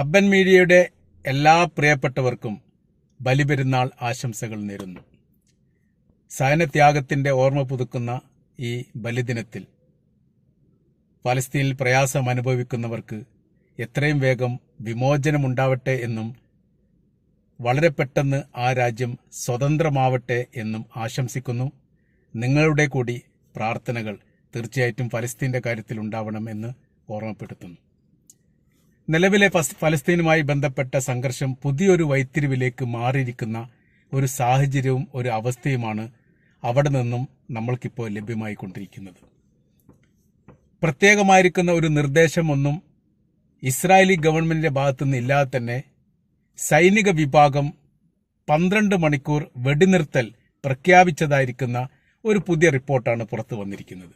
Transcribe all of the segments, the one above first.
അബ്ബൻ മീഡിയയുടെ എല്ലാ പ്രിയപ്പെട്ടവർക്കും ബലിപെരുന്നാൾ ആശംസകൾ നേരുന്നു. സഹനത്യാഗത്തിന്റെ ഓർമ്മ പുതുക്കുന്ന ഈ ബലിദിനത്തിൽ പലസ്തീനിൽ പ്രയാസം അനുഭവിക്കുന്നവർക്ക് എത്രയും വേഗം വിമോചനമുണ്ടാവട്ടെ എന്നും വളരെ പെട്ടെന്ന് ആ രാജ്യം സ്വതന്ത്രമാവട്ടെ എന്നും ആശംസിക്കുന്നു. നിങ്ങളുടെ കൂടി പ്രാർത്ഥനകൾ തീർച്ചയായിട്ടും ഫലസ്തീന്റെ കാര്യത്തിൽ ഉണ്ടാവണമെന്ന് ഓർമ്മപ്പെടുത്തുന്നു. നിലവിലെ ഫലസ്തീനുമായി ബന്ധപ്പെട്ട സംഘർഷം പുതിയൊരു വൈത്തിരിവിലേക്ക് മാറിയിരിക്കുന്ന ഒരു സാഹചര്യവും ഒരു അവസ്ഥയുമാണ് അവിടെ നിന്നും നമ്മൾക്കിപ്പോൾ ലഭ്യമായിക്കൊണ്ടിരിക്കുന്നത്. പ്രത്യേകമായിരിക്കുന്ന ഒരു നിർദ്ദേശമൊന്നും ഇസ്രായേലി ഗവൺമെന്റിന്റെ ഭാഗത്തുനിന്ന് ഇല്ലാതെ തന്നെ സൈനിക വിഭാഗം പന്ത്രണ്ട് മണിക്കൂർ വെടിനിർത്തൽ പ്രഖ്യാപിച്ചതായിരിക്കുന്ന ഒരു പുതിയ റിപ്പോർട്ടാണ് പുറത്തു വന്നിരിക്കുന്നത്.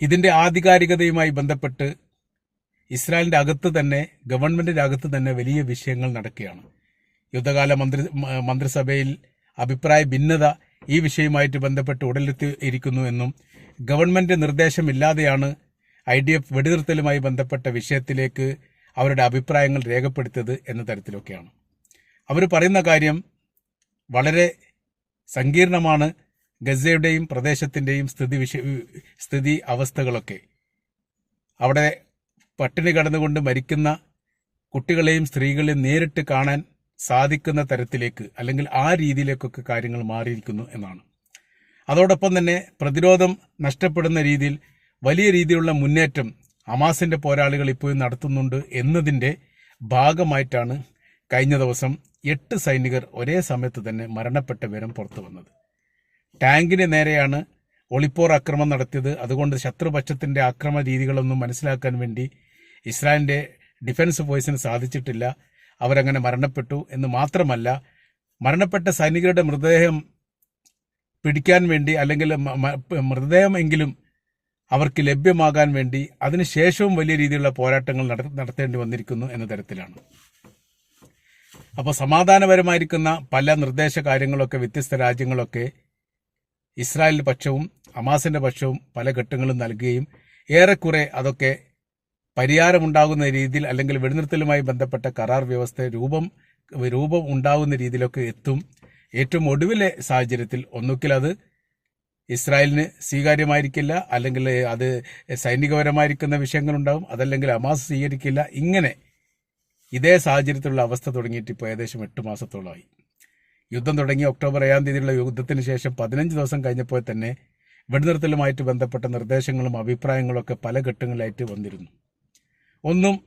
ഇതിന്റെ ആധികാരികതയുമായി ബന്ധപ്പെട്ട് ഇസ്രായേലിന്റെ അകത്ത് തന്നെ ഗവൺമെന്റിന്റെ അകത്ത് തന്നെ വലിയ വിഷയങ്ങൾ നടക്കുകയാണ്. യുദ്ധകാല മന്ത്രി മന്ത്രിസഭയിൽ അഭിപ്രായ ഭിന്നത ഈ വിഷയവുമായിട്ട് ബന്ധപ്പെട്ട് ഉടലെത്തി ഇരിക്കുന്നു എന്നും ഗവൺമെന്റ് നിർദ്ദേശമില്ലാതെയാണ് ഐ ഡി എഫ് വെടിനിർത്തലുമായി ബന്ധപ്പെട്ട വിഷയത്തിലേക്ക് അവരുടെ അഭിപ്രായങ്ങൾ രേഖപ്പെടുത്തിയത് എന്ന തരത്തിലൊക്കെയാണ്. അവർ പറയുന്ന കാര്യം വളരെ സങ്കീർണമാണ്. ഗസയുടെയും പ്രദേശത്തിന്റെയും സ്ഥിതി വിഷ സ്ഥിതി അവസ്ഥകളൊക്കെ. അവിടെ പട്ടിണി കടന്നുകൊണ്ട് മരിക്കുന്ന കുട്ടികളെയും സ്ത്രീകളെയും നേരിട്ട് കാണാൻ സാധിക്കുന്ന തരത്തിലേക്ക് അല്ലെങ്കിൽ ആ രീതിയിലേക്കൊക്കെ കാര്യങ്ങൾ മാറിയിരിക്കുന്നു എന്നാണ്. അതോടൊപ്പം തന്നെ പ്രതിരോധം നഷ്ടപ്പെടുന്ന രീതിയിൽ വലിയ രീതിയിലുള്ള മുന്നേറ്റം ഹമാസിന്റെ പോരാളികൾ ഇപ്പോഴും നടത്തുന്നുണ്ട് എന്നതിന്റെ ഭാഗമായിട്ടാണ് കഴിഞ്ഞ ദിവസം എട്ട് സൈനികർ ഒരേ സമയത്ത് തന്നെ മരണപ്പെട്ട വിവരം പുറത്തു വന്നത്. ടാങ്കിന് നേരെയാണ് ഒളിപ്പോർ ആക്രമണം നടത്തിയത്. അതുകൊണ്ട് ശത്രുപക്ഷത്തിന്റെ ആക്രമണ രീതികളൊന്നും മനസ്സിലാക്കാൻ വേണ്ടി ഇസ്രായേലിന്റെ ഡിഫൻസ് ഫോഴ്സിന് സാധിച്ചിട്ടില്ല. അവരങ്ങനെ മരണപ്പെട്ടു എന്ന് മാത്രമല്ല മരണപ്പെട്ട സൈനികരുടെ മൃതദേഹം പിടിക്കാൻ വേണ്ടി അല്ലെങ്കിൽ മൃതദേഹമെങ്കിലും അവർക്ക് ലഭ്യമാകാൻ വേണ്ടി അതിനുശേഷവും വലിയ രീതിയിലുള്ള പോരാട്ടങ്ങൾ നട- നടത്തേണ്ടി വന്നിരിക്കുന്നു എന്ന തരത്തിലാണ്. അപ്പോൾ സമാധാനപരമായിരിക്കുന്ന പല നിർദ്ദേശ കാര്യങ്ങളൊക്കെ വ്യത്യസ്ത രാജ്യങ്ങളൊക്കെ ഇസ്രായേലിന്റെ പക്ഷവും അമാസിന്റെ പക്ഷവും പല ഘട്ടങ്ങളും നൽകുകയും ഏറെക്കുറെ അതൊക്കെ പരിഹാരമുണ്ടാകുന്ന രീതിയിൽ അല്ലെങ്കിൽ വെടിനിർത്തലുമായി ബന്ധപ്പെട്ട കരാർ വ്യവസ്ഥ രൂപം രൂപം ഉണ്ടാകുന്ന രീതിയിലൊക്കെ എത്തും. ഏറ്റവും ഒടുവിലെ സാഹചര്യത്തിൽ ഒന്നുകിൽ അത് ഇസ്രായേലിന് സ്വീകാര്യമായിരിക്കില്ല അല്ലെങ്കിൽ അത് സൈനികപരമായിരിക്കുന്ന വിഷയങ്ങളുണ്ടാവും അതല്ലെങ്കിൽ അമാസ് സ്വീകരിക്കില്ല. ഇങ്ങനെ ഇതേ സാഹചര്യത്തിലുള്ള അവസ്ഥ തുടങ്ങിയിട്ട് ഇപ്പോൾ ഏകദേശം എട്ട് മാസത്തോളമായി. യുദ്ധം തുടങ്ങി ഒക്ടോബർ ഏഴാം തീയതിയിലുള്ള യുദ്ധത്തിന് ശേഷം പതിനഞ്ച് ദിവസം കഴിഞ്ഞപ്പോൾ തന്നെ വെടിനിർത്തലുമായിട്ട് ബന്ധപ്പെട്ട നിർദ്ദേശങ്ങളും അഭിപ്രായങ്ങളും ഒക്കെ പല ഘട്ടങ്ങളിലായിട്ട് വന്നിരുന്നു. ഒന്നും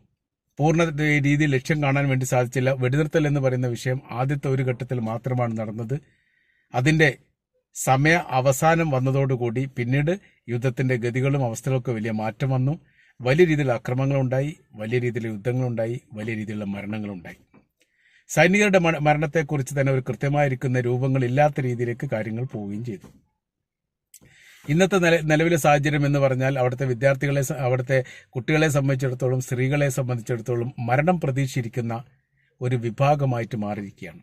പൂർണ രീതിയിൽ ലക്ഷ്യം കാണാൻ വേണ്ടി സാധിച്ചില്ല. വെടിനിർത്തൽ എന്ന് പറയുന്ന വിഷയം ആദ്യത്തെ ഒരു ഘട്ടത്തിൽ മാത്രമാണ് നടന്നത്. അതിന്റെ സമയ അവസാനം വന്നതോടുകൂടി പിന്നീട് യുദ്ധത്തിന്റെ ഗതികളും അവസ്ഥകളൊക്കെ വലിയ മാറ്റം വന്നു. വലിയ രീതിയിൽ അക്രമങ്ങളുണ്ടായി വലിയ രീതിയിൽ യുദ്ധങ്ങളുണ്ടായി വലിയ രീതിയിലുള്ള മരണങ്ങളുണ്ടായി. സൈനികരുടെ മരണത്തെക്കുറിച്ച് തന്നെ ഒരു കൃത്യമായിരിക്കുന്ന രൂപങ്ങളില്ലാത്ത രീതിയിലേക്ക് കാര്യങ്ങൾ പോവുകയും ചെയ്തു. ഇന്നത്തെ നില നിലവിലെ സാഹചര്യം എന്ന് പറഞ്ഞാൽ അവിടുത്തെ വിദ്യാർത്ഥികളെ അവിടുത്തെ കുട്ടികളെ സംബന്ധിച്ചിടത്തോളം സ്ത്രീകളെ സംബന്ധിച്ചിടത്തോളം മരണം പ്രതീക്ഷിച്ചിരിക്കുന്ന ഒരു വിഭാഗമായിട്ട് മാറിയിരിക്കുകയാണ്.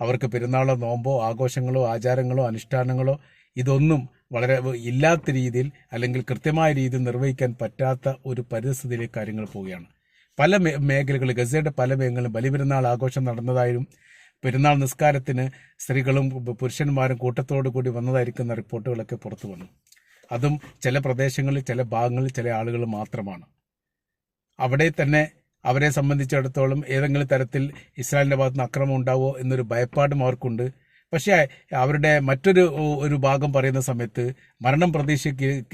അവർക്ക് പെരുന്നാളോ നോമ്പോ ആഘോഷങ്ങളോ ആചാരങ്ങളോ അനുഷ്ഠാനങ്ങളോ ഇതൊന്നും വളരെ ഇല്ലാത്ത രീതിയിൽ അല്ലെങ്കിൽ കൃത്യമായ രീതിയിൽ നിർവഹിക്കാൻ പറ്റാത്ത ഒരു പരിസ്ഥിതിയിലേക്ക് കാര്യങ്ങൾ പോവുകയാണ്. പല മേഖലകളിൽ ഗസയുടെ പല മേഖലകളിലും ബലിപെരുന്നാൾ ആഘോഷം നടന്നതായും പെരുന്നാൾ നിസ്കാരത്തിന് സ്ത്രീകളും പുരുഷന്മാരും കൂട്ടത്തോടു കൂടി വന്നതായിരിക്കുന്ന റിപ്പോർട്ടുകളൊക്കെ പുറത്തു വന്നു. അതും ചില പ്രദേശങ്ങളിൽ ചില ഭാഗങ്ങളിൽ ചില ആളുകൾ മാത്രമാണ്. അവിടെ തന്നെ അവരെ സംബന്ധിച്ചിടത്തോളം ഏതെങ്കിലും തരത്തിൽ ഇസ്രായേലിന്റെ ഭാഗത്തുനിന്ന് അക്രമം ഉണ്ടാവോ എന്നൊരു ഭയപ്പാടും അവർക്കുണ്ട്. പക്ഷേ അവരുടെ മറ്റൊരു ഒരു ഭാഗം പറയുന്ന സമയത്ത് മരണം പ്രതീക്ഷിക്ക്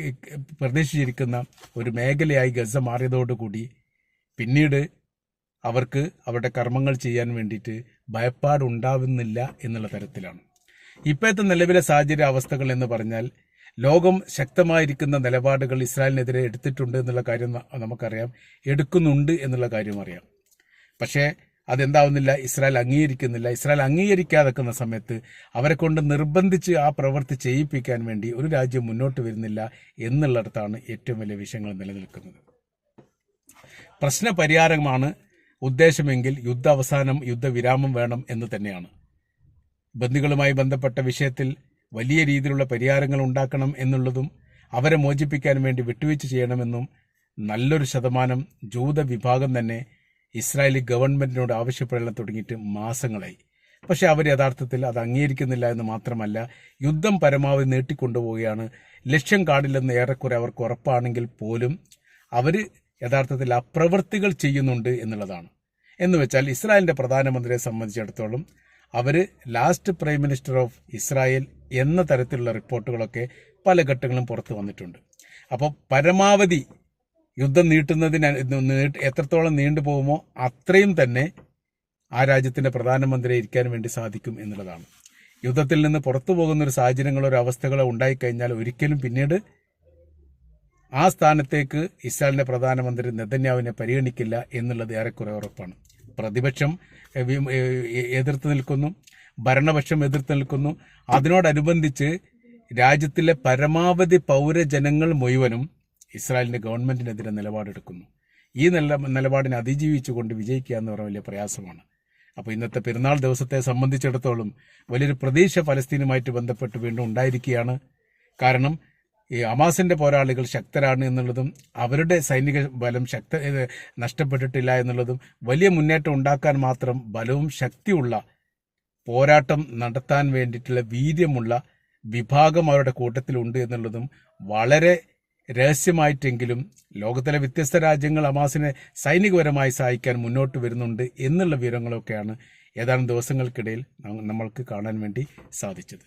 പ്രതീക്ഷിച്ചിരിക്കുന്ന ഒരു മേഖലയായി ഗസ മാറിയതോടുകൂടി പിന്നീട് അവർക്ക് അവരുടെ കർമ്മങ്ങൾ ചെയ്യാൻ വേണ്ടിയിട്ട് ഭയപ്പാടുണ്ടാവുന്നില്ല എന്നുള്ള തരത്തിലാണ്. ഇപ്പോഴത്തെ നിലവിലെ സാഹചര്യ അവസ്ഥകൾ എന്ന് പറഞ്ഞാൽ ലോകം ശക്തമായിരിക്കുന്ന നിലപാടുകൾ ഇസ്രായേലിനെതിരെ എടുത്തിട്ടുണ്ട് എന്നുള്ള കാര്യം നമുക്കറിയാം. എടുക്കുന്നുണ്ട് എന്നുള്ള കാര്യം അറിയാം. പക്ഷേ അതെന്താവുന്നില്ല? ഇസ്രായേൽ അംഗീകരിക്കുന്നില്ല. ഇസ്രായേൽ അംഗീകരിക്കാതെക്കുന്ന സമയത്ത് അവരെ കൊണ്ട് നിർബന്ധിച്ച് ആ പ്രവൃത്തി ചെയ്യിപ്പിക്കാൻ വേണ്ടി ഒരു രാജ്യം മുന്നോട്ട് വരുന്നില്ല എന്നുള്ളിടത്താണ് ഏറ്റവും വലിയ വിഷയങ്ങൾ നിലനിൽക്കുന്നത്. പ്രശ്ന പരിഹാരമാണ് ഉദ്ദേശമെങ്കിൽ യുദ്ധ അവസാനം യുദ്ധവിരാമം വേണം എന്ന് തന്നെയാണ്. ബന്ദികളുമായി ബന്ധപ്പെട്ട വിഷയത്തിൽ വലിയ രീതിയിലുള്ള പരിഹാരങ്ങൾ ഉണ്ടാക്കണം എന്നുള്ളതും അവരെ മോചിപ്പിക്കാൻ വേണ്ടി വിട്ടുവീഴ്ച ചെയ്യണമെന്നും നല്ലൊരു ശതമാനം ജൂത വിഭാഗം തന്നെ ഇസ്രായേലി ഗവൺമെന്റിനോട് ആവശ്യപ്പെടാൻ തുടങ്ങിയിട്ട് മാസങ്ങളായി. പക്ഷെ അവർ യഥാർത്ഥത്തിൽ അത് അംഗീകരിക്കുന്നില്ല എന്ന് മാത്രമല്ല യുദ്ധം പരമാവധി നീട്ടിക്കൊണ്ടുപോവുകയാണ്. ലക്ഷ്യം കാണില്ലെന്ന് ഏറെക്കുറെ അവർക്ക് ഉറപ്പാണെങ്കിൽ പോലും അവർ യഥാർത്ഥത്തിൽ ആ പ്രവൃത്തികൾ ചെയ്യുന്നുണ്ട് എന്നുള്ളതാണ്. എന്ന് വെച്ചാൽ ഇസ്രായേലിന്റെ പ്രധാനമന്ത്രിയെ സംബന്ധിച്ചിടത്തോളം അവർ last prime minister of Israel എന്ന തരത്തിലുള്ള റിപ്പോർട്ടുകളൊക്കെ പല ഘട്ടങ്ങളും പുറത്തു വന്നിട്ടുണ്ട്. അപ്പോൾ പരമാവധി യുദ്ധം നീട്ടുന്നതിന് എത്രത്തോളം നീണ്ടു പോകുമോ അത്രയും തന്നെ ആ രാജ്യത്തിന്റെ പ്രധാനമന്ത്രിയെ ഇരിക്കാൻ വേണ്ടി സാധിക്കും എന്നുള്ളതാണ്. യുദ്ധത്തിൽ നിന്ന് പുറത്തു പോകുന്ന ഒരു സാഹചര്യങ്ങളോ ഒരു അവസ്ഥകളോ ഉണ്ടായിക്കഴിഞ്ഞാൽ ഒരിക്കലും പിന്നീട് ആ സ്ഥാനത്തേക്ക് ഇസ്രായേലിന്റെ പ്രധാനമന്ത്രി നെതന്യാവിനെ പരിഗണിക്കില്ല എന്നുള്ളത് ഏറെക്കുറെ ഉറപ്പാണ്. പ്രതിപക്ഷം എതിർത്ത് നിൽക്കുന്നു ഭരണപക്ഷം എതിർത്ത് നിൽക്കുന്നു. അതിനോടനുബന്ധിച്ച് രാജ്യത്തിലെ പരമാവധി പൗരജനങ്ങൾ മുഴുവനും ഇസ്രായേലിന്റെ ഗവൺമെന്റിനെതിരെ നിലപാടെടുക്കുന്നു. ഈ നില നിലപാടിനെ അതിജീവിച്ചുകൊണ്ട് വിജയിക്കുക എന്ന് പറഞ്ഞ വലിയ പ്രയാസമാണ്. അപ്പോൾ ഇന്നത്തെ പെരുന്നാൾ ദിവസത്തെ സംബന്ധിച്ചിടത്തോളം വലിയൊരു പ്രതീക്ഷ ഫലസ്തീനുമായിട്ട് ബന്ധപ്പെട്ട് വീണ്ടും ഉണ്ടായിരിക്കുകയാണ്. കാരണം ഈ അമാസിന്റെ പോരാളികൾ ശക്തരാണ് എന്നുള്ളതും അവരുടെ സൈനിക ബലം ശക്ത നഷ്ടപ്പെട്ടിട്ടില്ല എന്നുള്ളതും വലിയ മുന്നേറ്റം ഉണ്ടാക്കാൻ മാത്രം ബലവും ശക്തിയുള്ള പോരാട്ടം നടത്താൻ വേണ്ടിയിട്ടുള്ള വീര്യമുള്ള വിഭാഗം അവരുടെ കൂട്ടത്തിലുണ്ട് എന്നുള്ളതും വളരെ രഹസ്യമായിട്ടെങ്കിലും ലോകത്തിലെ വ്യത്യസ്ത രാജ്യങ്ങൾ അമാസിനെ സൈനികപരമായി സഹായിക്കാൻ മുന്നോട്ട് വരുന്നുണ്ട് എന്നുള്ള വിവരങ്ങളൊക്കെയാണ് ഏതാനും ദിവസങ്ങൾക്കിടയിൽ നമ്മൾക്ക് കാണാൻ വേണ്ടി സാധിച്ചത്.